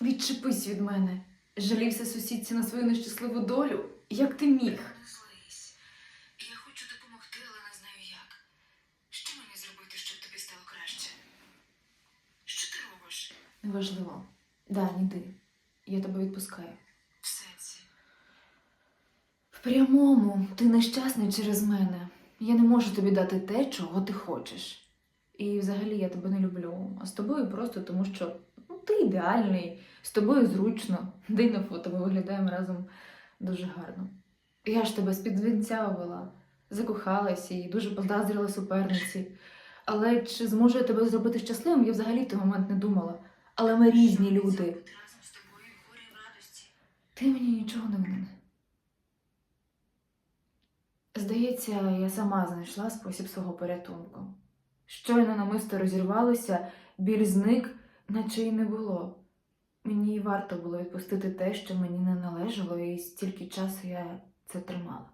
Відчепись від мене. Жалівся сусідці на свою нещасливу долю. Як ти міг? Злись. Я хочу допомогти, але не знаю як. Що мені зробити, щоб тобі стало краще? Що ти робиш? Неважливо. Дань, іди. Я тебе відпускаю. В сенсі. В прямому, ти нещасний через мене. Я не можу тобі дати те, чого ти хочеш. І взагалі я тебе не люблю. А з тобою просто тому, що ну, ти ідеальний, з тобою зручно. Де й на фото ми виглядаємо разом дуже гарно. Я ж тебе з-під вінця вела, закохалася і дуже позаздрила суперниці. Але чи зможу я тебе зробити щасливим, я взагалі в той момент не думала. Але ми різні люди. Ти мені нічого не винен. Здається, я сама знайшла спосіб свого порятунку. Щойно намисто розірвалося, біль зник, наче й не було. Мені й варто було відпустити те, що мені не належало, і стільки часу я це тримала.